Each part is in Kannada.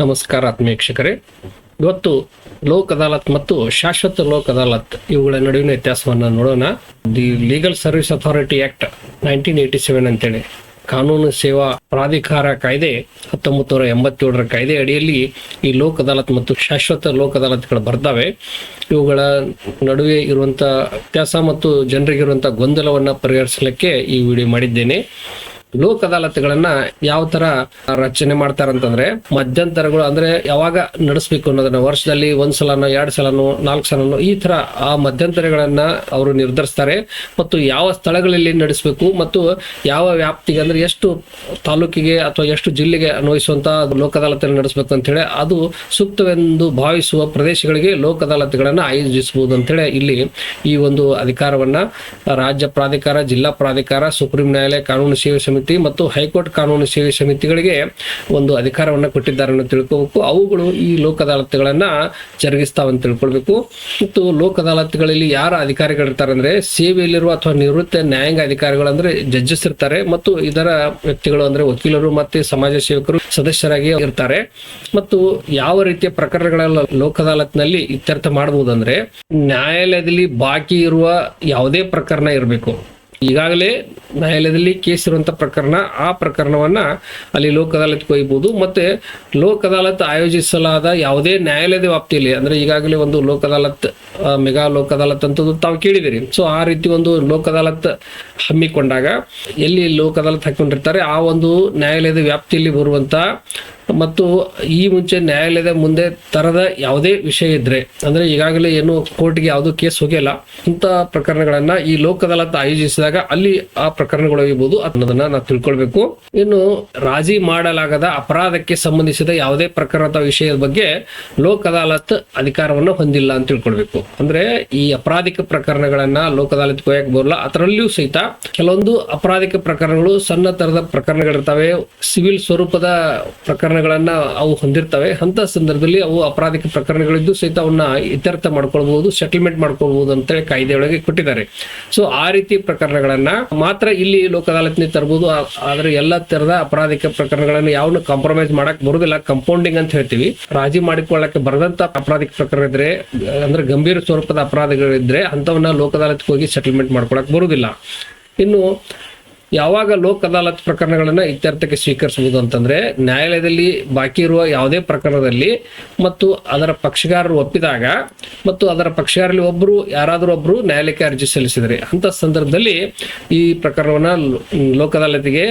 ನಮಸ್ಕಾರ ಆತ್ಮೀಕ್ಷಕರೇ ಇವತ್ತು ಲೋಕ್ ಅದಾಲತ್ ಮತ್ತು ಶಾಶ್ವತ ಲೋಕ್ ಅದಾಲತ್ ಇವುಗಳ ನಡುವಿನ ವ್ಯತ್ಯಾಸವನ್ನು ನೋಡೋಣ. The legal service authority act nineteen eighty seven ಅಂತೇಳಿ. ಕಾನೂನು ಸೇವಾ ಪ್ರಾಧಿಕಾರ ಕಾಯ್ದೆ ಹತ್ತೊಂಬತ್ತು ನೂರ ಎಂಬತ್ತೇಳರ ಕಾಯ್ದೆ ಅಡಿಯಲ್ಲಿ ಈ ಲೋಕ್ ಅದಾಲತ್ ಮತ್ತು ಶಾಶ್ವತ ಲೋಕ್ ಅದಾಲತ್ಗಳು ಬರ್ತವೆ ಇವುಗಳ ನಡುವೆ ಇರುವಂತ ವ್ಯತ್ಯಾಸ ಮತ್ತು ಜನರಿಗಿರುವಂತಹ ಗೊಂದಲವನ್ನ ಪರಿಹರಿಸಲಿಕ್ಕೆ ಈ ವಿಡಿಯೋ ಮಾಡಿದ್ದೇನೆ. ಲೋಕ್ ಅದಾಲತ್ಗಳನ್ನ ಯಾವ ತರ ರಚನೆ ಮಾಡ್ತಾರಂತಂದ್ರೆ ಮಧ್ಯಂತರಗಳು ಅಂದ್ರೆ ಯಾವಾಗ ನಡೆಸಬೇಕು ಅನ್ನೋದನ್ನ, ವರ್ಷದಲ್ಲಿ ಒಂದ್ ಸಲನೋ, ಎರಡ್ ಸಲನೋ, ನಾಲ್ಕು ಸಲನೋ, ಈ ತರ ಆ ಮಧ್ಯಂತರಗಳನ್ನ ಅವರು ನಿರ್ಧರಿಸ್ತಾರೆ. ಮತ್ತು ಯಾವ ಸ್ಥಳಗಳಲ್ಲಿ ನಡೆಸಬೇಕು ಮತ್ತು ಯಾವ ವ್ಯಾಪ್ತಿಗೆ ಅಂದ್ರೆ ಎಷ್ಟು ತಾಲೂಕಿಗೆ ಅಥವಾ ಎಷ್ಟು ಜಿಲ್ಲೆಗೆ ಅನ್ವಯಿಸುವಂತ ಲೋಕ ಅದಾಲತ್ ನಡೆಸಬೇಕು ಅಂತ ಹೇಳಿ, ಅದು ಸೂಕ್ತವೆಂದು ಭಾವಿಸುವ ಪ್ರದೇಶಗಳಿಗೆ ಲೋಕ ಅದಾಲತ್ಗಳನ್ನ ಆಯೋಜಿಸಬಹುದು ಅಂತ ಹೇಳಿ ಇಲ್ಲಿ ಈ ಒಂದು ಅಧಿಕಾರವನ್ನ ರಾಜ್ಯ ಪ್ರಾಧಿಕಾರ, ಜಿಲ್ಲಾ ಪ್ರಾಧಿಕಾರ, ಸುಪ್ರೀಂ ನ್ಯಾಯಾಲಯ, ಕಾನೂನು ಸೇವೆ ಸಮಿತಿ ಮತ್ತು ಹೈಕೋರ್ಟ್ ಕಾನೂನು ಸೇವೆ ಸಮಿತಿಗಳಿಗೆ ಒಂದು ಅಧಿಕಾರವನ್ನು ಕೊಟ್ಟಿದ್ದಾರೆ ಅಂತ ತಿಳ್ಕೋಬೇಕು. ಅವುಗಳು ಈ ಲೋಕ ಅದಾಲತ್ಗಳನ್ನ ಜರುಗಿಸ್ತಾವಂತ ತಿಳ್ಕೊಳ್ಬೇಕು. ಮತ್ತು ಲೋಕ ಅದಾಲತ್ಗಳಲ್ಲಿ ಯಾರ ಅಧಿಕಾರಿಗಳಿರ್ತಾರೆ ಅಂದ್ರೆ ಸೇವೆಯಲ್ಲಿರುವ ಅಥವಾ ನಿವೃತ್ತ ನ್ಯಾಯಾಂಗ ಅಧಿಕಾರಿಗಳು ಅಂದ್ರೆ ಜಡ್ಜಸ್ ಇರ್ತಾರೆ ಮತ್ತು ಇದರ ವ್ಯಕ್ತಿಗಳು ಅಂದ್ರೆ ವಕೀಲರು ಮತ್ತೆ ಸಮಾಜ ಸೇವಕರು ಸದಸ್ಯರಾಗಿ ಇರ್ತಾರೆ. ಮತ್ತು ಯಾವ ರೀತಿಯ ಪ್ರಕರಣಗಳೆಲ್ಲ ಲೋಕ ಅದಾಲತ್ನಲ್ಲಿ ಇತ್ಯರ್ಥ ಮಾಡಬಹುದು ಅಂದ್ರೆ ನ್ಯಾಯಾಲಯದಲ್ಲಿ ಬಾಕಿ ಇರುವ ಯಾವುದೇ ಪ್ರಕರಣ ಇರಬೇಕು. ಈಗಾಗಲೇ ನ್ಯಾಯಾಲಯದಲ್ಲಿ ಕೇಸ್ ಇರುವಂತ ಪ್ರಕರಣ, ಆ ಪ್ರಕರಣವನ್ನ ಅಲ್ಲಿ ಲೋಕ ಅದಾಲತ್ ಕೊಯ್ಬಹುದು ಮತ್ತೆ ಲೋಕ ಅದಾಲತ್ ಆಯೋಜಿಸಲಾದ ಯಾವುದೇ ನ್ಯಾಯಾಲಯದ ವ್ಯಾಪ್ತಿಯಲ್ಲಿ, ಅಂದ್ರೆ ಈಗಾಗಲೇ ಒಂದು ಲೋಕ ಅದಾಲತ್ ಮೆಗಾ ಲೋಕ್ ಅದಾಲತ್ ಅಂತ ತಾವು ಕೇಳಿದಿರಿ ಸೊ ಆ ರೀತಿ ಒಂದು ಲೋಕ ಅದಾಲತ್ ಹಮ್ಮಿಕೊಂಡಾಗ ಎಲ್ಲಿ ಲೋಕ ಅದಾಲತ್ ಹಾಕೊಂಡಿರ್ತಾರೆ, ಆ ಒಂದು ನ್ಯಾಯಾಲಯದ ವ್ಯಾಪ್ತಿಯಲ್ಲಿ ಬರುವಂತ ಮತ್ತು ಈ ಮುಂಚೆ ನ್ಯಾಯಾಲಯದ ಮುಂದೆ ತರದ ಯಾವುದೇ ವಿಷಯ ಇದ್ರೆ, ಅಂದ್ರೆ ಈಗಾಗಲೇ ಏನು ಕೋರ್ಟ್ಗೆ ಯಾವುದೋ ಕೇಸ್ ಹೋಗಿಲ್ಲ ಇಂಥ ಪ್ರಕರಣಗಳನ್ನ ಈ ಲೋಕ್ ಅದಾಲತ್ ಆಯೋಜಿಸಿದಾಗ ಅಲ್ಲಿ ಆ ಪ್ರಕರಣಗಳು ಅನ್ನೋದನ್ನ ನಾವು ತಿಳ್ಕೊಳ್ಬೇಕು. ಇನ್ನು ರಾಜಿ ಮಾಡಲಾಗದ ಅಪರಾಧಕ್ಕೆ ಸಂಬಂಧಿಸಿದ ಯಾವುದೇ ಪ್ರಕರಣ ಅಥವಾ ವಿಷಯದ ಬಗ್ಗೆ ಲೋಕ ಅದಾಲತ್ ಅಧಿಕಾರವನ್ನು ಹೊಂದಿಲ್ಲ ಅಂತ ತಿಳ್ಕೊಳ್ಬೇಕು. ಅಂದ್ರೆ ಈ ಅಪರಾಧಿಕ ಪ್ರಕರಣಗಳನ್ನ ಲೋಕ್ ಅದಾಲತ್ ಕೊಯ್ಯಕ್ ಬರಲ್ಲ, ಅದರಲ್ಲಿಯೂ ಸಹಿತ ಕೆಲವೊಂದು ಅಪರಾಧಿಕ ಪ್ರಕರಣಗಳು ಸಣ್ಣ ತರದ ಪ್ರಕರಣಗಳಿರ್ತವೆ. ಸಿವಿಲ್ ಸ್ವರೂಪದ ಪ್ರಕರಣಗಳನ್ನ ಅವು ಹೊಂದಿರ್ತವೆ. ಅಂತ ಸಂದರ್ಭದಲ್ಲಿ ಅವು ಅಪರಾಧಿಕ ಪ್ರಕರಣಗಳಿದ್ದು ಸಹಿತ ಅವನ್ನ ಇತ್ಯರ್ಥ ಮಾಡ್ಕೊಳ್ಬಹುದು ಸೆಟಲ್ಮೆಂಟ್ ಮಾಡ್ಕೊಳ್ಬಹುದು ಅಂತೇಳಿ ಕಾಯ್ದೆಯೊಳಗೆ ಕೊಟ್ಟಿದ್ದಾರೆ. ಸೊ ಆ ರೀತಿ ಪ್ರಕರಣಗಳನ್ನ ಮಾತ್ರ ಇಲ್ಲಿ ಲೋಕ ಅದಾಲತ್ನಲ್ಲಿ ತರಬಹುದು ಆದ್ರೆ ಎಲ್ಲ ತರದ ಅಪರಾಧಿಕ ಪ್ರಕರಣಗಳನ್ನು ಯಾವನು ಕಾಂಪ್ರಮೈಸ್ ಮಾಡಕ್ ಬರುದಿಲ್ಲ. ಕಂಪೌಂಡಿಂಗ್ ಅಂತ ಹೇಳ್ತೀವಿ. ರಾಜಿ ಮಾಡಿಕೊಳ್ಳಕ್ಕೆ ಬರದಂತ ಅಪರಾಧಿಕ ಪ್ರಕರಣ ಇದ್ರೆ, ಅಂದ್ರೆ ಗಂಭೀರ ಸ್ವರೂಪದ ಅಪರಾಧಗಳಿದ್ರೆ ಅಂತವನ್ನ ಲೋಕ ಅದಾಲತ್ಗೆ ಹೋಗಿ ಸೆಟಲ್ಮೆಂಟ್ ಮಾಡ್ಕೊಳಕ್ ಬರುವುದಿಲ್ಲ ಇನ್ನು ಯಾವಾಗ ಲೋಕ್ ಅದಾಲತ್ ಪ್ರಕರಣಗಳನ್ನ ಇತ್ಯರ್ಥಕ್ಕೆ ಸ್ವೀಕರಿಸಬಹುದು ಅಂತಂದ್ರೆ ನ್ಯಾಯಾಲಯದಲ್ಲಿ ಬಾಕಿ ಇರುವ ಯಾವುದೇ ಪ್ರಕರಣದಲ್ಲಿ ಮತ್ತು ಅದರ ಪಕ್ಷಗಾರರು ಒಪ್ಪಿದಾಗ ಮತ್ತು ಅದರ ಪಕ್ಷಗಾರಲ್ಲಿ ಒಬ್ಬರು ಯಾರಾದರೂ ಒಬ್ಬರು ನ್ಯಾಯಾಲಯಕ್ಕೆ ಅರ್ಜಿ ಸಲ್ಲಿಸಿದರೆ. ಅಂತ ಸಂದರ್ಭದಲ್ಲಿ ಈ ಪ್ರಕರಣವನ್ನ ಲೋಕ ಅದಾಲತ್ಗೆ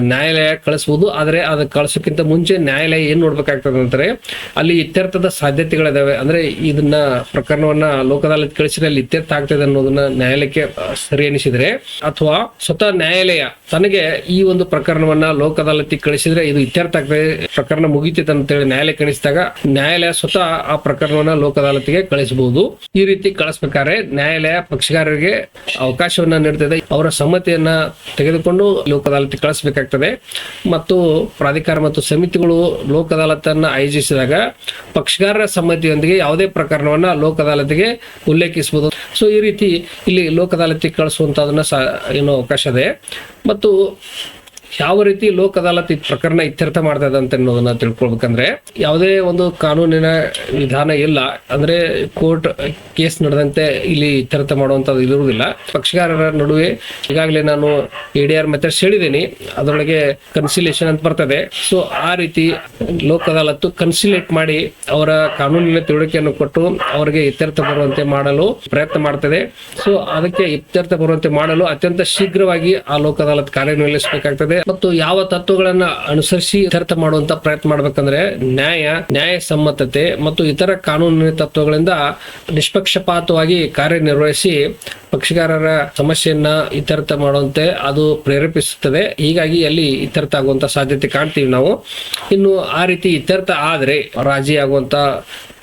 ನ್ಯಾಯಾಲಯ ಕಳಿಸಬಹುದು ಆದರೆ ಅದು ಕಳಿಸೋಕ್ಕಿಂತ ಮುಂಚೆ ನ್ಯಾಯಾಲಯ ಏನ್ ನೋಡ್ಬೇಕಾಗ್ತದೆ ಅಂದ್ರೆ ಅಲ್ಲಿ ಇತ್ಯರ್ಥದ ಸಾಧ್ಯತೆಗಳಿದಾವೆ. ಅಂದ್ರೆ ಇದನ್ನ ಪ್ರಕರಣವನ್ನ ಲೋಕ ಅದಾಲತ್ ಕಳಿಸಿದ್ರೆ ಅಲ್ಲಿ ಇತ್ಯರ್ಥ ಆಗ್ತದೆ ಅನ್ನೋದನ್ನ ನ್ಯಾಯಾಲಯಕ್ಕೆ ಸರಿ ಎನಿಸಿದ್ರೆ ಅಥವಾ ಸ್ವತಃ ನ್ಯಾಯಾಲಯ ತನಗೆ ಈ ಒಂದು ಪ್ರಕರಣವನ್ನ ಲೋಕದಾಲತಿ ಕಳಿಸಿದ್ರೆ ಇದು ಇತ್ಯರ್ಥ ಆಗ್ತದೆ. ಪ್ರಕರಣ ಮುಗಿತೈತೆ ಅಂತೇಳಿ ನ್ಯಾಯಾಲಯ ಕಳಿಸಿದಾಗ ನ್ಯಾಯಾಲಯ ಸ್ವತಃ ಆ ಪ್ರಕರಣವನ್ನ ಲೋಕ ಅದಾಲತ್ಗೆ ಕಳಿಸಬಹುದು. ಈ ರೀತಿ ಕಳಿಸ್ಬೇಕಾದ್ರೆ ನ್ಯಾಯಾಲಯ ಪಕ್ಷಗಾರರಿಗೆ ಅವಕಾಶವನ್ನ ನೀಡುತ್ತದೆ ಅವರ ಸಮ್ಮತಿಯನ್ನ ತೆಗೆದುಕೊಂಡು ಲೋಕ ಅದಾಲತ್ ಕಳಿಸಬೇಕಾಗ್ತದೆ. ಮತ್ತು ಪ್ರಾಧಿಕಾರ ಮತ್ತು ಸಮಿತಿಗಳು ಲೋಕ ಅದಾಲತನ್ನ ಆಯೋಜಿಸಿದಾಗ ಪಕ್ಷಗಾರರ ಸಮ್ಮತಿಯೊಂದಿಗೆ ಯಾವುದೇ ಪ್ರಕರಣವನ್ನ ಲೋಕ ಅದಾಲತ್ಗೆ ಉಲ್ಲೇಖಿಸಬಹುದು. ಸೊ ಈ ರೀತಿ ಇಲ್ಲಿ ಲೋಕ ಅದಾಲತಿಗೆ ಏನು ಅವಕಾಶ ಇದೆ. ಮತ್ತು ಯಾವ ರೀತಿ ಲೋಕ್ ಅದಾಲತ್ ಪ್ರಕರಣ ಇತ್ಯರ್ಥ ಮಾಡ್ತದೆ ಅಂತ ಅನ್ನೋದನ್ನ ತಿಳ್ಕೊಳ್ಬೇಕಂದ್ರೆ ಯಾವುದೇ ಒಂದು ಕಾನೂನಿನ ವಿಧಾನ ಇಲ್ಲ. ಅಂದ್ರೆ ಕೋರ್ಟ್ ಕೇಸ್ ನಡೆದಂತೆ ಇಲ್ಲಿ ಇತ್ಯರ್ಥ ಮಾಡುವಂತದ್ದು ಇರುವುದಿಲ್ಲ. ಪಕ್ಷಗಾರರ ನಡುವೆ ಈಗಾಗಲೇ ನಾನು ಎ ಡಿ ಆರ್ ಮೆಥಡ್ಸ್ ಹೇಳಿದ್ದೀನಿ. ಅದರೊಳಗೆ ಕನ್ಸಿಲೇಷನ್ ಅಂತ ಬರ್ತದೆ. ಸೊ ಆ ರೀತಿ ಲೋಕ್ ಅದಾಲತ್ತು ಕನ್ಸಿಲೇಟ್ ಮಾಡಿ ಅವರ ಕಾನೂನಿನ ತಿಳುವಳಿಕೆಯನ್ನು ಕೊಟ್ಟು ಅವರಿಗೆ ಇತ್ಯರ್ಥ ಬರುವಂತೆ ಮಾಡಲು ಪ್ರಯತ್ನ ಮಾಡ್ತದೆ. ಸೊ ಅದಕ್ಕೆ ಇತ್ಯರ್ಥ ಬರುವಂತೆ ಮಾಡಲು ಅತ್ಯಂತ ಶೀಘ್ರವಾಗಿ ಆ ಲೋಕ ಅದಾಲತ್ ಕಾರ್ಯನಿರ್ವಹಿಸಬೇಕಾಗ್ತದೆ. ಮತ್ತು ಯಾವ ತತ್ವಗಳನ್ನ ಅನುಸರಿಸಿ ಇತ್ಯರ್ಥ ಮಾಡುವಂತ ಪ್ರಯತ್ನ ಮಾಡ್ಬೇಕಂದ್ರೆ ನ್ಯಾಯ ನ್ಯಾಯ ಸಮ್ಮತತೆ ಮತ್ತು ಇತರ ಕಾನೂನಿನ ತತ್ವಗಳಿಂದ ನಿಷ್ಪಕ್ಷಪಾತವಾಗಿ ಕಾರ್ಯನಿರ್ವಹಿಸಿ ಪಕ್ಷಗಾರರ ಸಮಸ್ಯೆಯನ್ನ ಇತ್ಯರ್ಥ ಮಾಡುವಂತೆ ಅದು ಪ್ರೇರೇಪಿಸುತ್ತದೆ. ಹೀಗಾಗಿ ಅಲ್ಲಿ ಇತ್ಯರ್ಥ ಆಗುವಂತ ಸಾಧ್ಯತೆ ಕಾಣ್ತೀವಿ ನಾವು. ಇನ್ನು ಆ ರೀತಿ ಇತ್ಯರ್ಥ ಆದ್ರೆ ರಾಜಿ ಆಗುವಂತ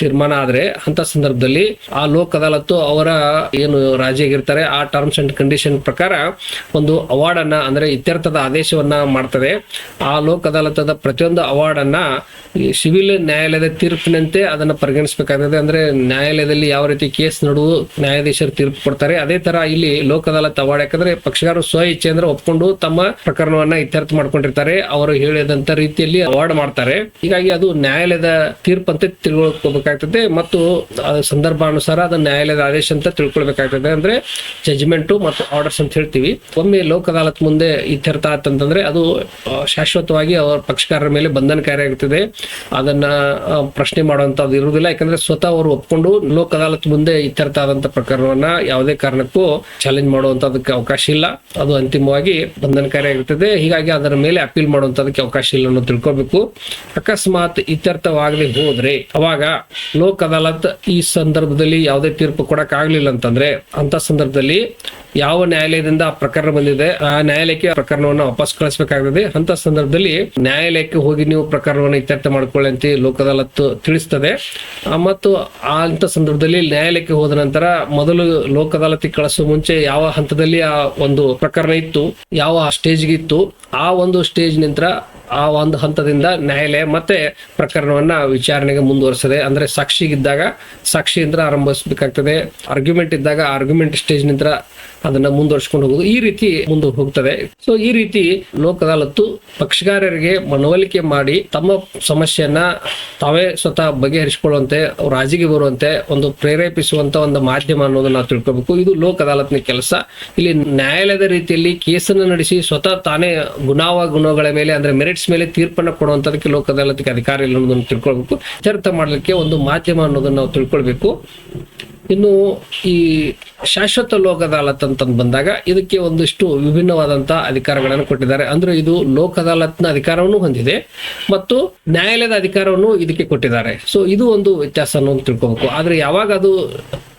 ತೀರ್ಮಾನ ಆದ್ರೆ ಅಂತ ಸಂದರ್ಭದಲ್ಲಿ ಆ ಲೋಕ್ ಅದಾಲತ್ತು ಅವರ ಏನು ರಾಜಿಯಾಗಿರ್ತಾರೆ, ಆ ಟರ್ಮ್ಸ್ ಅಂಡ್ ಕಂಡೀಷನ್ ಪ್ರಕಾರ ಒಂದು ಅವಾರ್ಡ್ ಅನ್ನ ಅಂದ್ರೆ ಇತ್ಯರ್ಥದ ಆದೇಶವನ್ನ ಮಾಡ್ತದೆ. ಆ ಲೋಕ್ ಅದಾಲತದ ಪ್ರತಿಯೊಂದು ಅವಾರ್ಡ್ ಅನ್ನ ಈ ಸಿವಿಲ್ ನ್ಯಾಯಾಲಯದ ತೀರ್ಪಿನಂತೆ ಅದನ್ನ ಪರಿಗಣಿಸಬೇಕಾಗ್ತದೆ. ಅಂದ್ರೆ ನ್ಯಾಯಾಲಯದಲ್ಲಿ ಯಾವ ರೀತಿ ಕೇಸ್ ನಡುವು ನ್ಯಾಯಾಧೀಶರು ತೀರ್ಪು ಕೊಡ್ತಾರೆ. ಅದೇ ತರ ಇಲ್ಲಿ ಲೋಕ ಅದಾಲತ್ ಅವಾರ್ಡ್ ಯಾಕಂದ್ರೆ ಪಕ್ಷಗಾರರು ಸ್ವ ಇಚ್ಛೆ ಅಂದ್ರೆ ಒಪ್ಕೊಂಡು ತಮ್ಮ ಪ್ರಕರಣವನ್ನ ಇತ್ಯರ್ಥ ಮಾಡ್ಕೊಂಡಿರ್ತಾರೆ. ಅವರು ಹೇಳಿದಂತ ರೀತಿಯಲ್ಲಿ ಅವಾರ್ಡ್ ಮಾಡ್ತಾರೆ. ಹೀಗಾಗಿ ಅದು ನ್ಯಾಯಾಲಯದ ತೀರ್ಪಂತೆ ತಿಳ್ಕೊಳ್ಬೇಕಾಗ್ತದೆ ಮತ್ತು ಅದು ಸಂದರ್ಭಾನುಸಾರ ಅದನ್ನ ನ್ಯಾಯಾಲಯದ ಆದೇಶ ಅಂತ ತಿಳ್ಕೊಳ್ಬೇಕಾಗ್ತದೆ. ಅಂದ್ರೆ ಜಜ್ಮೆಂಟು ಮತ್ತು ಆರ್ಡರ್ಸ್ ಅಂತ ಹೇಳ್ತೀವಿ. ಒಮ್ಮೆ ಲೋಕ ಅದಾಲತ್ ಮುಂದೆ ಇತ್ಯರ್ಥ ಆತಂತಂದ್ರೆ ಅದು ಶಾಶ್ವತವಾಗಿ ಅವರ ಪಕ್ಷಕಾರರ ಮೇಲೆ ಬಂಧನಕಾರಿ ಅದನ್ನ ಪ್ರಶ್ನೆ ಮಾಡುವಂತದ್ದು ಇರುವುದಿಲ್ಲ. ಯಾಕಂದ್ರೆ ಸ್ವತಃ ಅವರು ಒಪ್ಕೊಂಡು ಲೋಕ ಅದಾಲತ್ ಮುಂದೆ ಇತ್ಯರ್ಥ ಆದಂತ ಪ್ರಕರಣವನ್ನ ಯಾವುದೇ ಕಾರಣಕ್ಕೂ ಚಾಲೆಂಜ್ ಮಾಡುವಂತದಕ್ಕೆ ಅವಕಾಶ ಇಲ್ಲ. ಅದು ಅಂತಿಮವಾಗಿ ಬಂಧನಕಾರಿ ಆಗಿರ್ತದೆ. ಹೀಗಾಗಿ ಅದರ ಮೇಲೆ ಅಪೀಲ್ ಮಾಡುವಂತದಕ್ಕೆ ಅವಕಾಶ ಇಲ್ಲ ಅನ್ನೋದು ತಿಳ್ಕೊಬೇಕು. ಅಕಸ್ಮಾತ್ ಇತ್ಯರ್ಥವಾಗದೆ ಹೋದ್ರೆ, ಅವಾಗ ಲೋಕ ಅದಾಲತ್ ಈ ಸಂದರ್ಭದಲ್ಲಿ ಯಾವುದೇ ತೀರ್ಪು ಕೊಡಕ್ ಆಗ್ಲಿಲ್ಲ ಅಂತಂದ್ರೆ ಅಂತ ಸಂದರ್ಭದಲ್ಲಿ ಯಾವ ನ್ಯಾಯಾಲಯದಿಂದ ಆ ಪ್ರಕರಣ ಬಂದಿದೆ, ಆ ನ್ಯಾಯಾಲಯಕ್ಕೆ ಆ ಪ್ರಕರಣವನ್ನು ವಾಪಸ್ ಕಳಿಸಬೇಕಾಗ್ತದೆ. ಅಂತ ಸಂದರ್ಭದಲ್ಲಿ ನ್ಯಾಯಾಲಯಕ್ಕೆ ಹೋಗಿ ನೀವು ಪ್ರಕರಣವನ್ನು ಇತ್ಯರ್ಥ ಮಾಡ್ಕೊಳ್ಳಿ ಅಂತ ಲೋಕ ಅದಾಲತ್ ತಿಳಿಸ್ತದೆ. ಮತ್ತು ಅಂತ ಸಂದರ್ಭದಲ್ಲಿ ನ್ಯಾಯಾಲಯಕ್ಕೆ ಹೋದ ನಂತರ ಮೊದಲು ಲೋಕ ಕಳಿಸುವ ಮುಂಚೆ ಯಾವ ಹಂತದಲ್ಲಿ ಆ ಒಂದು ಪ್ರಕರಣ ಇತ್ತು, ಯಾವ ಸ್ಟೇಜ್ಗೆ ಇತ್ತು, ಆ ಒಂದು ಸ್ಟೇಜ್ ನಂತರ ಆ ಒಂದು ಹಂತದಿಂದ ನ್ಯಾಯಾಲಯ ಮತ್ತೆ ಪ್ರಕರಣವನ್ನ ವಿಚಾರಣೆಗೆ ಮುಂದುವರಿಸದೆ. ಅಂದ್ರೆ ಸಾಕ್ಷಿಗಿದ್ದಾಗ ಸಾಕ್ಷಿಯಿಂದ ಆರಂಭಿಸಬೇಕಾಗ್ತದೆ. ಆರ್ಗ್ಯುಮೆಂಟ್ ಇದ್ದಾಗ ಆರ್ಗ್ಯುಮೆಂಟ್ ಸ್ಟೇಜ್ನಿಂದ ಅದನ್ನ ಮುಂದುವರ್ಸ್ಕೊಂಡು ಹೋಗುದು. ಈ ರೀತಿ ಮುಂದೆ ಹೋಗ್ತದೆ ಸೊ ಈ ರೀತಿ ಲೋಕ ಅದಾಲತ್ತು ಪಕ್ಷಗಾರರಿಗೆ ಮನವೊಲಿಕೆ ಮಾಡಿ ತಮ್ಮ ಸಮಸ್ಯೆಯನ್ನ ತಾವೇ ಸ್ವತಃ ಬಗೆಹರಿಸಿಕೊಳ್ಳುವಂತೆ ರಾಜಿಗೆ ಬರುವಂತೆ, ಒಂದು ಪ್ರೇರೇಪಿಸುವಂತ ಒಂದು ಮಾಧ್ಯಮ ಅನ್ನೋದನ್ನ ನಾವು ತಿಳ್ಕೊಬೇಕು. ಇದು ಲೋಕ ಅದಾಲತ್ನ ಕೆಲಸ. ಇಲ್ಲಿ ನ್ಯಾಯಾಲಯದ ರೀತಿಯಲ್ಲಿ ಕೇಸನ್ನು ನಡೆಸಿ ಸ್ವತಃ ತಾನೇ ಗುಣಾವ ಗುಣಗಳ ಮೇಲೆ, ಅಂದ್ರೆ ಮೆರಿಟ್ಸ್ ಮೇಲೆ ತೀರ್ಪನ್ನು ಕೊಡುವಂತದಕ್ಕೆ ಲೋಕ ಅದಾಲತ್ಗೆ ಅಧಿಕಾರ ಇಲ್ಲ ಅನ್ನೋದನ್ನು ತಿಳ್ಕೊಳ್ಬೇಕು. ಇತ್ಯರ್ಥ ಮಾಡಲಿಕ್ಕೆ ಒಂದು ಮಾಧ್ಯಮ ಅನ್ನೋದನ್ನ ನಾವು ತಿಳ್ಕೊಳ್ಬೇಕು. ಇನ್ನು ಈ ಶಾಶ್ವತ ಲೋಕ ಅದಾಲತ್ ಅಂತಂದು ಬಂದಾಗ ಇದಕ್ಕೆ ಒಂದಿಷ್ಟು ವಿಭಿನ್ನವಾದಂತಹ ಅಧಿಕಾರಗಳನ್ನು ಕೊಟ್ಟಿದ್ದಾರೆ. ಅಂದ್ರೆ ಇದು ಲೋಕ ಅದಾಲತ್ನ ಅಧಿಕಾರವನ್ನು ಹೊಂದಿದೆ ಮತ್ತು ನ್ಯಾಯಾಲಯದ ಅಧಿಕಾರವನ್ನು ಇದಕ್ಕೆ ಕೊಟ್ಟಿದ್ದಾರೆ. ಸೊ ಇದು ಒಂದು ವ್ಯತ್ಯಾಸ ತಿಳ್ಕೊಬೇಕು. ಆದ್ರೆ ಯಾವಾಗ ಅದು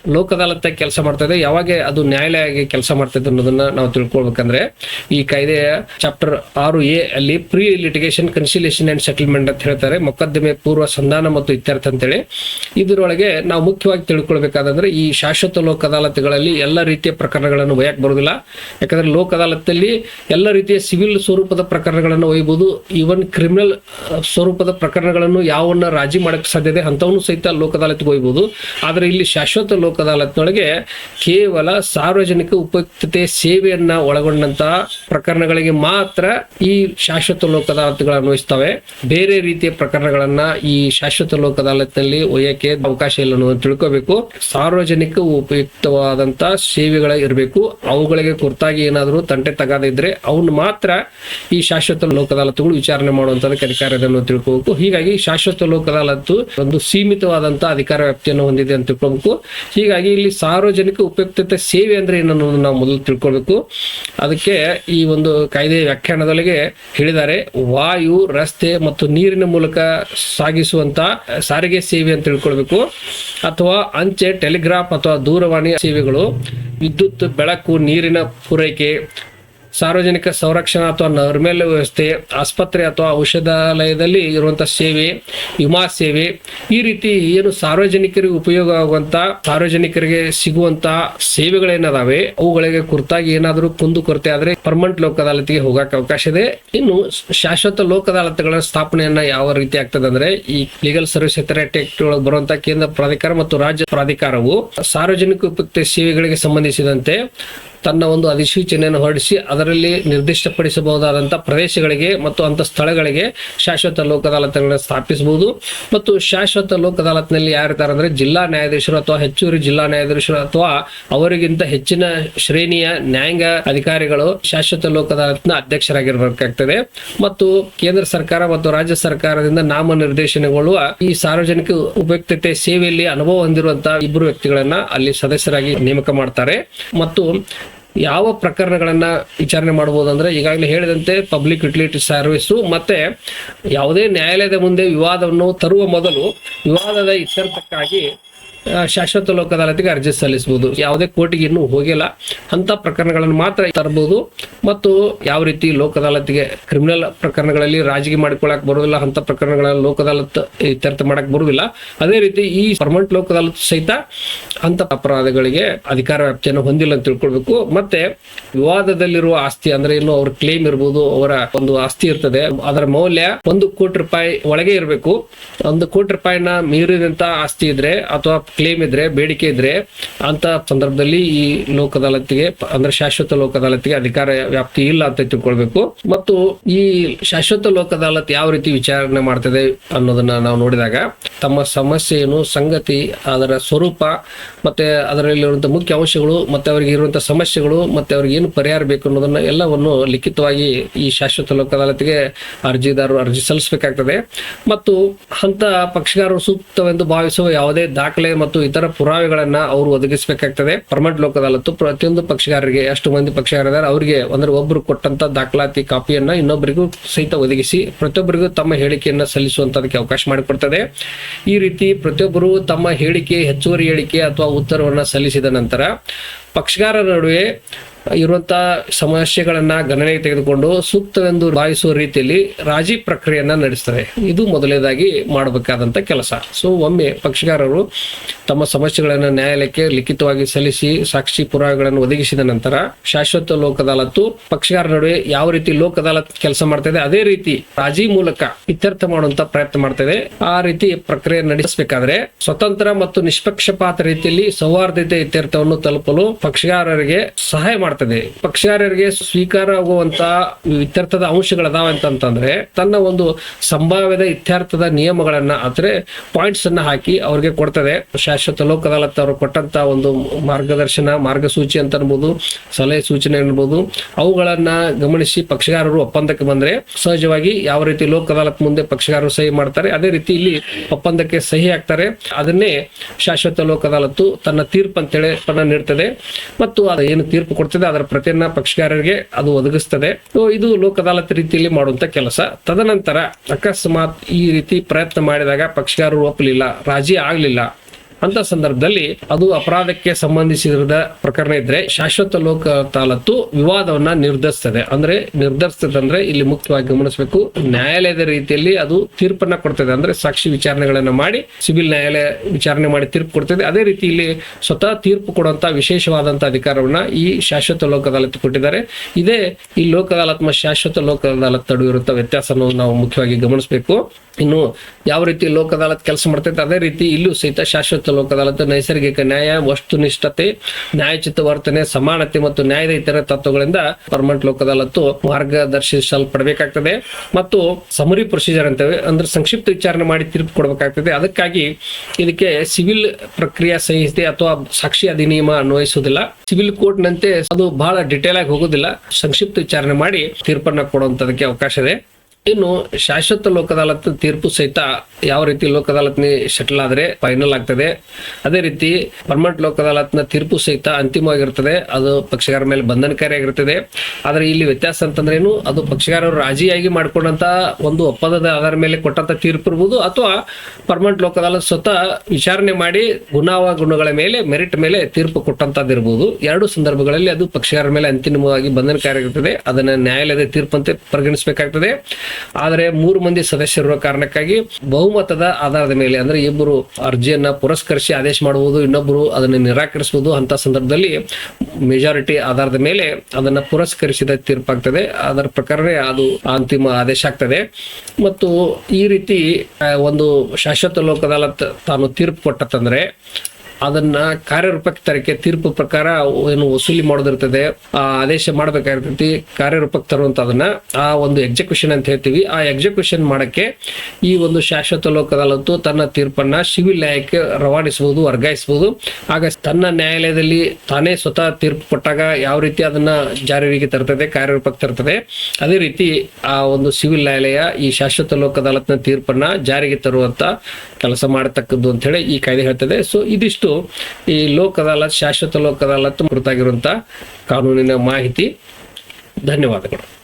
ಲೋಕ ಅದಾಲತ್ ಕೆಲಸ ಮಾಡ್ತಾ ಇದೆ. ಯಾವಾಗ ಅದು ನ್ಯಾಯಾಲಯ ಕೆಲಸ ಮಾಡ್ತಾ ಇದೆ ಅನ್ನೋದನ್ನ ನಾವು ತಿಳ್ಕೊಳ್ಬೇಕಂದ್ರೆ, ಈ ಕಾಯ್ದೆಯ ಚಾಪ್ಟರ್ ಆರು ಎ ಅಲ್ಲಿ pre litigation conciliation and settlement ಅಂತ ಹೇಳ್ತಾರೆ. ಮೊಕದ್ದಮೆ, ಪೂರ್ವ ಸಂಧಾನ ಮತ್ತು ಇತ್ಯರ್ಥ ಅಂತೇಳಿ. ಇದರೊಳಗೆ ನಾವು ಮುಖ್ಯವಾಗಿ ತಿಳ್ಕೊಳ್ಬೇಕಾದಂದ್ರೆ, ಈ ಶಾಶ್ವತ ಲೋಕ ಅದಾಲತ್ಗಳಲ್ಲಿ ಎಲ್ಲ ರೀತಿಯ ಪ್ರಕರಣಗಳನ್ನು ಒಯ್ಯಕ್ ಬರೋದಿಲ್ಲ ಯಾಕಂದ್ರೆ ಲೋಕ ಅದಾಲತ್ತಲ್ಲಿ ಎಲ್ಲ ರೀತಿಯ ಸಿವಿಲ್ ಸ್ವರೂಪದ ಪ್ರಕರಣಗಳನ್ನು ಒಯ್ಯಬಹುದು. ಈವನ್ ಕ್ರಿಮಿನಲ್ ಸ್ವರೂಪದ ಪ್ರಕರಣಗಳನ್ನು ಯಾವನ್ನ ರಾಜಿ ಮಾಡಕ್ಕೆ ಸಾಧ್ಯತೆ ಅಂತವನು ಸಹಿತ ಲೋಕ ಅದಾಲತ್ಗೆ ಒಯ್ಯಬಹುದು. ಆದ್ರೆ ಇಲ್ಲಿ ಶಾಶ್ವತ ಲೋಕ ಅದಾಲತ್ನೊಳಗೆ ಕೇವಲ ಸಾರ್ವಜನಿಕ ಉಪಯುಕ್ತತೆ ಸೇವೆಯನ್ನ ಒಳಗೊಂಡಂತಹ ಪ್ರಕರಣಗಳಿಗೆ ಮಾತ್ರ ಈ ಶಾಶ್ವತ ಲೋಕ ಅದಾಲತ್ಗಳು ಅನ್ವಯಿಸ್ತವೆ. ಬೇರೆ ರೀತಿಯ ಪ್ರಕರಣಗಳನ್ನ ಈ ಶಾಶ್ವತ ಲೋಕ ಅದಾಲತ್ನಲ್ಲಿ ಒಯ್ಯಕ್ಕೆ ಅವಕಾಶ ಇಲ್ಲ ಅನ್ನೋದನ್ನ ತಿಳ್ಕೋಬೇಕು. ಸಾರ್ವಜನಿಕ ಉಪಯುಕ್ತವಾದಂತ ಸೇವೆಗಳ ಇರಬೇಕು. ಅವುಗಳಿಗೆ ಕುರ್ತಾಗಿ ಏನಾದರೂ ತಂಟೆ ತಗಾದ ಇದ್ರೆ ಅವನ್ನ ಮಾತ್ರ ಈ ಶಾಶ್ವತ ಲೋಕ ಅದಾಲತ್ಗಳು ವಿಚಾರಣೆ ಮಾಡುವಂತದಕ್ಕೆ ಅಧಿಕಾರ ಇದೆ ತಿಳ್ಕೋಬೇಕು. ಹೀಗಾಗಿ ಶಾಶ್ವತ ಲೋಕ ಅದಾಲತ್ತು ಒಂದು ಸೀಮಿತವಾದಂತಹ ಅಧಿಕಾರ ವ್ಯಾಪ್ತಿಯನ್ನು ಹೊಂದಿದೆ ಅಂತ ತಿಳ್ಕೋಬೇಕು. ಹೀಗಾಗಿ ಇಲ್ಲಿ ಸಾರ್ವಜನಿಕ ಉಪಯುಕ್ತತೆ ಸೇವೆ ಅಂದ್ರೆ ಏನು ಅನ್ನೋದನ್ನ ನಾವು ಮೊದಲು ತಿಳ್ಕೊಳ್ಬೇಕು. ಅದಕ್ಕೆ ಈ ಒಂದು ಕಾಯ್ದೆ ವ್ಯಾಖ್ಯಾನದೊಳಗೆ ಹೇಳಿದ್ದಾರೆ, ವಾಯು, ರಸ್ತೆ ಮತ್ತು ನೀರಿನ ಮೂಲಕ ಸಾಗಿಸುವಂತ ಸಾರಿಗೆ ಸೇವೆ ಅಂತ ತಿಳ್ಕೊಳ್ಬೇಕು. ಅಥವಾ ಅಂಚೆ, ಟೆಲಿಗ್ರಾಫ್ ಅಥವಾ ದೂರವಾಣಿ ಸೇವೆಗಳು, ವಿದ್ಯುತ್, ಬೆಳಕು, ನೀರಿನ ಪೂರೈಕೆ ಸಾರ್ವಜನಿಕ ಸಂರಕ್ಷಣಾ ಅಥವಾ ನೈರ್ಮಲ್ಯ ವ್ಯವಸ್ಥೆ, ಆಸ್ಪತ್ರೆ ಅಥವಾ ಔಷಧಾಲಯದಲ್ಲಿ ಇರುವಂತಹ ಸೇವೆ, ವಿಮಾ ಸೇವೆ, ಈ ರೀತಿ ಏನು ಸಾರ್ವಜನಿಕರಿಗೆ ಉಪಯೋಗ ಆಗುವಂತ, ಸಾರ್ವಜನಿಕರಿಗೆ ಸಿಗುವಂತ ಸೇವೆಗಳೇನದಾವೆ? ಅವುಗಳಿಗೆ ಕುರಿತಾಗಿ ಏನಾದರೂ ಕುಂದು ಕೊರತೆ ಆದ್ರೆ ಪರ್ಮನೆಂಟ್ ಲೋಕ ಅದಾಲತ್ಗೆ ಹೋಗಕ್ಕೆ ಅವಕಾಶ ಇದೆ. ಇನ್ನು ಶಾಶ್ವತ ಲೋಕ ಅದಾಲತ್ಗಳ ಸ್ಥಾಪನೆಯನ್ನ ಯಾವ ರೀತಿ ಆಗ್ತದೆ ಅಂದ್ರೆ, ಈ ಲೀಗಲ್ ಸರ್ವಿಸ್ ಅಥಾರಿಟಿ ಆಕ್ಟ್ ಒಳಗೆ ಕೇಂದ್ರ ಪ್ರಾಧಿಕಾರ ಮತ್ತು ರಾಜ್ಯ ಪ್ರಾಧಿಕಾರವು ಸಾರ್ವಜನಿಕ ಉಪಯುಕ್ತ ಸೇವೆಗಳಿಗೆ ಸಂಬಂಧಿಸಿದಂತೆ ತನ್ನ ಒಂದು ಅಧಿಸೂಚನೆಯನ್ನು ಹೊರಡಿಸಿ ಅದರಲ್ಲಿ ನಿರ್ದಿಷ್ಟಪಡಿಸಬಹುದಾದಂಥ ಪ್ರದೇಶಗಳಿಗೆ ಮತ್ತು ಅಂತ ಸ್ಥಳಗಳಿಗೆ ಶಾಶ್ವತ ಲೋಕ ಅದಾಲತ್ಗಳನ್ನು ಸ್ಥಾಪಿಸಬಹುದು. ಮತ್ತು ಶಾಶ್ವತ ಲೋಕ ಅದಾಲತ್ನಲ್ಲಿ ಅಂದ್ರೆ ಜಿಲ್ಲಾ ನ್ಯಾಯಾಧೀಶರು ಅಥವಾ ಹೆಚ್ಚುವರಿ ಜಿಲ್ಲಾ ನ್ಯಾಯಾಧೀಶರು ಅಥವಾ ಅವರಿಗಿಂತ ಹೆಚ್ಚಿನ ಶ್ರೇಣಿಯ ನ್ಯಾಯಾಂಗ ಅಧಿಕಾರಿಗಳು ಶಾಶ್ವತ ಲೋಕ ಅದಾಲತ್ನ ಅಧ್ಯಕ್ಷರಾಗಿರ್ಬೇಕಾಗ್ತದೆ. ಮತ್ತು ಕೇಂದ್ರ ಸರ್ಕಾರ ಮತ್ತು ರಾಜ್ಯ ಸರ್ಕಾರದಿಂದ ನಾಮ ನಿರ್ದೇಶನಗೊಳ್ಳುವ ಈ ಸಾರ್ವಜನಿಕ ಉಪಯುಕ್ತತೆ ಸೇವೆಯಲ್ಲಿ ಅನುಭವ ಹೊಂದಿರುವಂತಹ ಇಬ್ಬರು ವ್ಯಕ್ತಿಗಳನ್ನ ಅಲ್ಲಿ ಸದಸ್ಯರಾಗಿ ನೇಮಕ ಮಾಡ್ತಾರೆ. ಮತ್ತು ಯಾವ ಪ್ರಕರಣಗಳನ್ನ ವಿಚಾರಣೆ ಮಾಡಬಹುದು ಅಂದ್ರೆ ಈಗಾಗಲೇ ಹೇಳಿದಂತೆ ಪಬ್ಲಿಕ್ ಯುಟಿಲಿಟಿ ಸರ್ವಿಸು ಮತ್ತೆ ಯಾವುದೇ ನ್ಯಾಯಾಲಯದ ಮುಂದೆ ವಿವಾದವನ್ನು ತರುವ ಮೊದಲು ವಿವಾದದ ಇತ್ಯರ್ಥಕ್ಕಾಗಿ ಶಾಶ್ವತ ಲೋಕ ಅದಾಲತ್ಗೆ ಅರ್ಜಿ ಸಲ್ಲಿಸಬಹುದು ಯಾವುದೇ ಕೋರ್ಟಿಗೆ ಇನ್ನೂ ಹೋಗಿಲ್ಲ. ಅಂತ ಪ್ರಕರಣಗಳನ್ನು ಮಾತ್ರ ತರಬಹುದು ಮತ್ತು ಯಾವ ರೀತಿ ಲೋಕ ಅದಾಲತ್ಗೆ ಕ್ರಿಮಿನಲ್ ಪ್ರಕರಣಗಳಲ್ಲಿ ರಾಜಕೀಯ ಮಾಡಿಕೊಳ್ಳಕ್ ಬರುವುದಿಲ್ಲ ಅಂತ ಪ್ರಕರಣಗಳಲ್ಲಿ ಲೋಕ ಅದಾಲತ್ ಇತ್ಯರ್ಥ ಮಾಡಕ್ ಬರುವುದಿಲ್ಲ. ಅದೇ ರೀತಿ ಈ ಪರ್ಮನೆಂಟ್ ಲೋಕ ಅದಾಲತ್ ಸಹಿತ ಅಂತ ಅಪರಾಧಗಳಿಗೆ ಅಧಿಕಾರ ವ್ಯಾಪ್ತಿಯನ್ನು ಹೊಂದಿಲ್ಲ ಅಂತ ತಿಳ್ಕೊಳ್ಬೇಕು. ಮತ್ತೆ ವಿವಾದದಲ್ಲಿರುವ ಆಸ್ತಿ ಅಂದ್ರೆ ಇನ್ನು ಅವ್ರ ಕ್ಲೇಮ್ ಇರ್ಬೋದು, ಅವರ ಒಂದು ಆಸ್ತಿ ಇರ್ತದೆ. ಅದರ ಮೌಲ್ಯ ಒಂದು ಕೋಟಿ ರೂಪಾಯಿ ಒಳಗೆ ಇರಬೇಕು. ಒಂದು ಕೋಟಿ ರೂಪಾಯಿನ ಮೀರಿದಂತ ಆಸ್ತಿ ಇದ್ರೆ ಅಥವಾ ಕ್ಲೇಮ್ ಇದ್ರೆ, ಬೇಡಿಕೆ ಇದ್ರೆ, ಅಂತ ಸಂದರ್ಭದಲ್ಲಿ ಈ ಲೋಕ ಅದಾಲತ್ಗೆ ಅಂದ್ರೆ ಶಾಶ್ವತ ಲೋಕ ಅಧಿಕಾರ ವ್ಯಾಪ್ತಿ ಇಲ್ಲ ಅಂತ ತಿಳ್ಕೊಳ್ಬೇಕು. ಮತ್ತು ಈ ಶಾಶ್ವತ ಲೋಕ ಯಾವ ರೀತಿ ವಿಚಾರಣೆ ಮಾಡ್ತದೆ ಅನ್ನೋದನ್ನ ನಾವು ನೋಡಿದಾಗ, ತಮ್ಮ ಸಮಸ್ಯೆ ಏನು ಸಂಗತಿ, ಅದರ ಸ್ವರೂಪ, ಮತ್ತೆ ಅದರಲ್ಲಿರುವಂತಹ ಮುಖ್ಯ ಅಂಶಗಳು, ಮತ್ತೆ ಅವರಿಗೆ ಇರುವಂತಹ ಸಮಸ್ಯೆಗಳು, ಮತ್ತೆ ಅವ್ರಿಗೆ ಏನು ಪರಿಹಾರ ಬೇಕು ಅನ್ನೋದನ್ನ ಎಲ್ಲವನ್ನು ಲಿಖಿತವಾಗಿ ಈ ಶಾಶ್ವತ ಲೋಕ ಅದಾಲತ್ಗೆ ಅರ್ಜಿದಾರರು ಅರ್ಜಿ ಸಲ್ಲಿಸಬೇಕಾಗ್ತದೆ. ಮತ್ತು ಅಂತ ಪಕ್ಷಗಾರರು ಸೂಕ್ತವೆಂದು ಭಾವಿಸುವ ಯಾವುದೇ ದಾಖಲೆ ಮತ್ತು ಇತರ ಪುರಾವೆಗಳನ್ನ ಅವರು ಒದಗಿಸಬೇಕಾಗ್ತದೆ. ಪರ್ಮನೆಂಟ್ ಲೋಕ್ ಪ್ರತಿಯೊಂದು ಪಕ್ಷಗಾರರಿಗೆ ಎಷ್ಟು ಮಂದಿ ಪಕ್ಷಗಾರರಿದ್ದಾರೆ. ಅವರಿಗೆ ಅಂದ್ರೆ ಒಬ್ಬರು ಕೊಟ್ಟಂತ ದಾಖಲಾತಿ ಕಾಪಿಯನ್ನ ಇನ್ನೊಬ್ಬರಿಗೂ ಸಹಿತ ಒದಗಿಸಿ, ಪ್ರತಿಯೊಬ್ಬರಿಗೂ ತಮ್ಮ ಹೇಳಿಕೆಯನ್ನ ಸಲ್ಲಿಸುವಂತದಕ್ಕೆ ಅವಕಾಶ ಮಾಡಿಕೊಡ್ತದೆ. ಈ ರೀತಿ ಪ್ರತಿಯೊಬ್ಬರು ತಮ್ಮ ಹೇಳಿಕೆ, ಹೆಚ್ಚುವರಿ ಹೇಳಿಕೆ ಅಥವಾ ಉತ್ತರವನ್ನ ಸಲ್ಲಿಸಿದ ನಂತರ ಪಕ್ಷಗಾರರ ನಡುವೆ ಇರುವಂತಹ ಸಮಸ್ಯೆಗಳನ್ನ ಗಣನೆಗೆ ತೆಗೆದುಕೊಂಡು ಸೂಕ್ತವೆಂದು ಭಾವಿಸುವ ರೀತಿಯಲ್ಲಿ ರಾಜಿ ಪ್ರಕ್ರಿಯೆಯನ್ನ ನಡೆಸ್ತಾರೆ. ಇದು ಮೊದಲನೇದಾಗಿ ಮಾಡಬೇಕಾದಂತ ಕೆಲಸ. ಸೊ ಒಮ್ಮೆ ಪಕ್ಷಗಾರರು ತಮ್ಮ ಸಮಸ್ಯೆಗಳನ್ನ ನ್ಯಾಯಾಲಯಕ್ಕೆ ಲಿಖಿತವಾಗಿ ಸಲ್ಲಿಸಿ ಸಾಕ್ಷಿ ಪುರಾವೆಗಳನ್ನು ಒದಗಿಸಿದ ನಂತರ ಶಾಶ್ವತ ಲೋಕ ಅದಾಲತ್ತು ಪಕ್ಷಗಾರ ನಡುವೆ ಯಾವ ರೀತಿ ಲೋಕ ಅದಾಲತ್ ಕೆಲಸ ಇದೆ, ಅದೇ ರೀತಿ ರಾಜಿ ಮೂಲಕ ಇತ್ಯರ್ಥ ಮಾಡುವಂತ ಪ್ರಯತ್ನ ಮಾಡ್ತದೆ ಆ ರೀತಿ ಪ್ರಕ್ರಿಯೆ ನಡೆಸಬೇಕಾದ್ರೆ ಸ್ವತಂತ್ರ ಮತ್ತು ನಿಷ್ಪಕ್ಷಪಾತ ರೀತಿಯಲ್ಲಿ ಸೌಹಾರ್ದತೆ ಇತ್ಯರ್ಥವನ್ನು ತಲುಪಲು ಪಕ್ಷಗಾರರಿಗೆ ಸಹಾಯ ಮಾಡ್ತದೆ. ಪಕ್ಷಗಾರರಿಗೆ ಸ್ವೀಕಾರ ಆಗುವಂತ ಇತ್ಯರ್ಥದ ಅಂಶಗಳದಾವ ಅಂತಂತಂದ್ರೆ, ತನ್ನ ಒಂದು ಸಂಭಾವ್ಯದ ಇತ್ಯರ್ಥದ ನಿಯಮಗಳನ್ನ ಅಂದ್ರೆ ಪಾಯಿಂಟ್ಸ್ ಅನ್ನ ಹಾಕಿ ಅವ್ರಿಗೆ ಕೊಡ್ತದೆ. ಶಾಶ್ವತ ಲೋಕ ಅದಾಲತ್ ಅವರು ಕೊಟ್ಟಂತ ಒಂದು ಮಾರ್ಗದರ್ಶನ, ಮಾರ್ಗಸೂಚಿ ಅಂತ ಅನ್ಬೋದು ಸಲಹೆ ಸೂಚನೆ ಅನ್ಬೋದು ಅವುಗಳನ್ನ ಗಮನಿಸಿ ಪಕ್ಷಗಾರರು ಒಪ್ಪಂದಕ್ಕೆ ಬಂದ್ರೆ ಸಹಜವಾಗಿ ಯಾವ ರೀತಿ ಲೋಕ ಅದಾಲತ್ ಮುಂದೆ ಪಕ್ಷಗಾರರು ಸಹಿ ಮಾಡ್ತಾರೆ, ಅದೇ ರೀತಿ ಇಲ್ಲಿ ಒಪ್ಪಂದಕ್ಕೆ ಸಹಿ ಹಾಕ್ತಾರೆ. ಅದನ್ನೇ ಶಾಶ್ವತ ಲೋಕ ಅದಾಲತ್ತು ತನ್ನ ತೀರ್ಪು ಅಂತೇಳಿ ನೀಡ್ತದೆ. ಮತ್ತು ಅದು ಏನು ತೀರ್ಪು ಕೊಡ್ತದೆ ಅದರ ಪ್ರತಿಯನ್ನ ಪಕ್ಷಗಾರರಿಗೆ ಅದು ಒದಗಿಸ್ತದೆ. ಇದು ಲೋಕ ಅದಾಲತ್ ರೀತಿಯಲ್ಲಿ ಮಾಡುವಂತ ಕೆಲಸ. ತದನಂತರ ಅಕಸ್ಮಾತ್ ಈ ರೀತಿ ಪ್ರಯತ್ನ ಮಾಡಿದಾಗ ಪಕ್ಷಗಾರರು ಒಪ್ಪಲಿಲ್ಲ, ರಾಜಿ ಆಗ್ಲಿಲ್ಲ. ಅಂತ ಸಂದರ್ಭದಲ್ಲಿ ಅದು ಅಪರಾಧಕ್ಕೆ ಸಂಬಂಧಿಸಿದ ಪ್ರಕರಣ ಇದ್ರೆ ಶಾಶ್ವತ ಲೋಕ ತಾಲತ್ತು ವಿವಾದವನ್ನ ನಿರ್ಧರಿಸ್ತದೆ. ಅಂದ್ರೆ ನಿರ್ಧರಿಸ್ತದೆ ಅಂದ್ರೆ ಇಲ್ಲಿ ಮುಖ್ಯವಾಗಿ ಗಮನಿಸಬೇಕು, ನ್ಯಾಯಾಲಯದ ರೀತಿಯಲ್ಲಿ ಅದು ತೀರ್ಪನ್ನ ಕೊಡ್ತದೆ. ಅಂದ್ರೆ ಸಾಕ್ಷಿ ವಿಚಾರಣೆಗಳನ್ನ ಮಾಡಿ, ಸಿವಿಲ್ ನ್ಯಾಯಾಲಯ ವಿಚಾರಣೆ ಮಾಡಿ ತೀರ್ಪು ಕೊಡ್ತದೆ. ಅದೇ ರೀತಿ ಇಲ್ಲಿ ಸ್ವತಃ ತೀರ್ಪು ಕೊಡುವಂತಹ ವಿಶೇಷವಾದಂತಹ ಅಧಿಕಾರವನ್ನ ಈ ಶಾಶ್ವತ ಲೋಕ ಅದಾಲತ್ ಕೊಟ್ಟಿದ್ದಾರೆ. ಇದೇ ಈ ಲೋಕ ಅದಾಲತ್ ಮತ್ತು ಶಾಶ್ವತ ಲೋಕ ಅದಾಲತ್ ನಡುವೆ ವ್ಯತ್ಯಾಸವನ್ನು ನಾವು ಮುಖ್ಯವಾಗಿ ಗಮನಿಸಬೇಕು. ಇನ್ನು ಯಾವ ರೀತಿ ಲೋಕ ಅದಾಲತ್ ಕೆಲಸ ಮಾಡ್ತೈತೆ, ಅದೇ ರೀತಿ ಇಲ್ಲೂ ಸಹಿತ ಶಾಶ್ವತ ಲೋಕ ನೈಸರ್ಗಿಕ ನ್ಯಾಯ, ವಸ್ತುನಿಷ್ಠತೆ ನ್ಯಾಯಚಿತ ವರ್ತನೆ, ಸಮಾನತೆ ಮತ್ತು ನ್ಯಾಯದ ಇತರ ತತ್ವಗಳಿಂದ ಪರ್ಮನೆಂಟ್ ಲೋಕ ಮಾರ್ಗದರ್ಶಿಸಲ್ಪಡಬೇಕಾಗ್ತದೆ. ಮತ್ತು ಸಮರಿ ಪ್ರೊಸೀಜರ್ ಅಂತೇವೆ ಅಂದ್ರೆ ಸಂಕ್ಷಿಪ್ತ ವಿಚಾರಣೆ ಮಾಡಿ ತೀರ್ಪು ಕೊಡಬೇಕಾಗ್ತದೆ. ಅದಕ್ಕಾಗಿ ಇದಕ್ಕೆ ಸಿವಿಲ್ ಪ್ರಕ್ರಿಯಾ ಸಂಹಿತೆ ಅಥವಾ ಸಾಕ್ಷಿ ಅಧಿನಿಯಮ ಅನ್ವಯಿಸುವುದಿಲ್ಲ. ಸಿವಿಲ್ ಕೋರ್ಟ್ ನಂತೆ ಅದು ಬಹಳ ಡಿಟೇಲ್ ಆಗಿ ಹೋಗುದಿಲ್ಲ ಸಂಕ್ಷಿಪ್ತ ವಿಚಾರಣೆ ಮಾಡಿ ತೀರ್ಪನ್ನ ಕೊಡುವಂತದಕ್ಕೆ ಅವಕಾಶ ಇದೆ. ಇನ್ನು ಶಾಶ್ವತ ಲೋಕ ಅದಾಲತ್ ತೀರ್ಪು ಸಹಿತ ಯಾವ ರೀತಿ ಲೋಕ ಶೆಟಲ್ ಆದ್ರೆ ಫೈನಲ್ ಆಗ್ತದೆ. ಅದೇ ರೀತಿ ಪರ್ಮನೆಂಟ್ ಲೋಕ ಅದಾಲತ್ನ ತೀರ್ಪು ಸಹಿತ ಅಂತಿಮವಾಗಿರ್ತದೆ. ಅದು ಪಕ್ಷಗಾರ ಮೇಲೆ ಬಂಧನಕಾರಿಯಾಗಿರ್ತದೆ ಆದ್ರೆ ಇಲ್ಲಿ ವ್ಯತ್ಯಾಸ ಅಂತಂದ್ರೆ ಏನು ಅದು ಪಕ್ಷಗಾರರು ರಾಜಿಯಾಗಿ ಮಾಡಿಕೊಂಡಂತ ಒಂದು ಒಪ್ಪಂದದ ಆಧಾರ ಮೇಲೆ ಕೊಟ್ಟಂತ ತೀರ್ಪು ಇರ್ಬೋದು, ಅಥವಾ ಪರ್ಮನೆಂಟ್ ಲೋಕ ಅದಾಲತ್ ಸ್ವತಃ ವಿಚಾರಣೆ ಮಾಡಿ ಗುಣಾವಗುಣಗಳ ಮೇಲೆ ಮೆರಿಟ್ ಮೇಲೆ ತೀರ್ಪು ಕೊಟ್ಟಂತದ್ದಿರ್ಬೋದು ಎರಡು ಸಂದರ್ಭಗಳಲ್ಲಿ ಅದು ಪಕ್ಷಗಾರ ಮೇಲೆ ಅಂತಿಮವಾಗಿ ಬಂಧನಕಾರಿಯಾಗಿರ್ತದೆ ಅದನ್ನ ನ್ಯಾಯಾಲಯದ ತೀರ್ಪಂತೆ ಪರಿಗಣಿಸಬೇಕಾಗ್ತದೆ. ಆದರೆ ಮೂರು ಮಂದಿ ಸದಸ್ಯರಿರುವ ಕಾರಣಕ್ಕಾಗಿ ಬಹುಮತದ ಆಧಾರದ ಮೇಲೆ, ಅಂದ್ರೆ ಇಬ್ಬರು ಅರ್ಜಿಯನ್ನ ಪುರಸ್ಕರಿಸಿ ಆದೇಶ ಮಾಡುವುದು, ಇನ್ನೊಬ್ಬರು ಅದನ್ನು ನಿರಾಕರಿಸುವುದು ಅಂತ ಸಂದರ್ಭದಲ್ಲಿ ಮೆಜಾರಿಟಿ ಆಧಾರದ ಮೇಲೆ ಅದನ್ನ ಪುರಸ್ಕರಿಸಿದ ತೀರ್ಪಾಗ್ತದೆ ಅದರ ಪ್ರಕಾರವೇ ಅದು ಅಂತಿಮ ಆದೇಶ ಆಗ್ತದೆ. ಮತ್ತು ಈ ರೀತಿ ಒಂದು ಶಾಶ್ವತ ಲೋಕ ಅದಾಲತ್ ತಾನು ತೀರ್ಪು ಕೊಟ್ಟತಂದ್ರೆ ಅದನ್ನ ಕಾರ್ಯರೂಪಕ್ಕೆ ತರಕ್ಕೆ ತೀರ್ಪು ಪ್ರಕಾರ ಏನು ವಸೂಲಿ ಮಾಡೋದಿರ್ತದೆ, ಆ ಆದೇಶ ಮಾಡ್ಬೇಕಾಗಿರ್ತೈತಿ, ಕಾರ್ಯರೂಪಕ್ಕೆ ತರುವಂತದನ್ನ ಆ ಒಂದು ಎಕ್ಸಿಕ್ಯೂಷನ್ ಅಂತ ಹೇಳ್ತೀವಿ. ಆ ಎಕ್ಸಿಕ್ಯೂಷನ್ ಮಾಡಕ್ಕೆ ಈ ಒಂದು ಶಾಶ್ವತ ಲೋಕದಲ್ಲಂತೂ ತನ್ನ ತೀರ್ಪನ್ನ ಸಿವಿಲ್ ನ್ಯಾಯಕ್ಕೆ ರವಾನಿಸಬಹುದು ವರ್ಗಾಯಿಸಬಹುದು ಆಗ ತನ್ನ ನ್ಯಾಯಾಲಯದಲ್ಲಿ ತಾನೇ ಸ್ವತಃ ತೀರ್ಪು ಕೊಟ್ಟಾಗ ಯಾವ ರೀತಿ ಅದನ್ನ ಜಾರಿಗೆ ತರ್ತದೆ, ಕಾರ್ಯರೂಪಕ್ಕೆ ತರ್ತದೆ. ಅದೇ ರೀತಿ ಆ ಒಂದು ಸಿವಿಲ್ ನ್ಯಾಯಾಲಯ ಈ ಶಾಶ್ವತ ಲೋಕ ತೀರ್ಪನ್ನ ಜಾರಿಗೆ ತರುವಂತ ಕೆಲಸ ಮಾಡತಕ್ಕದ್ದು ಅಂತ ಹೇಳಿ ಈ ಕಾಯ್ದೆ ಹೇಳ್ತದೆ. ಸೊ ಇದಿಷ್ಟು ಈ ಲೋಕ ಶಾಶ್ವತ ಲೋಕದಾಲತ್ ಅದಾಲತ್ ಕಾನೂನಿನ ಮಾಹಿತಿ. ಧನ್ಯವಾದಗಳು.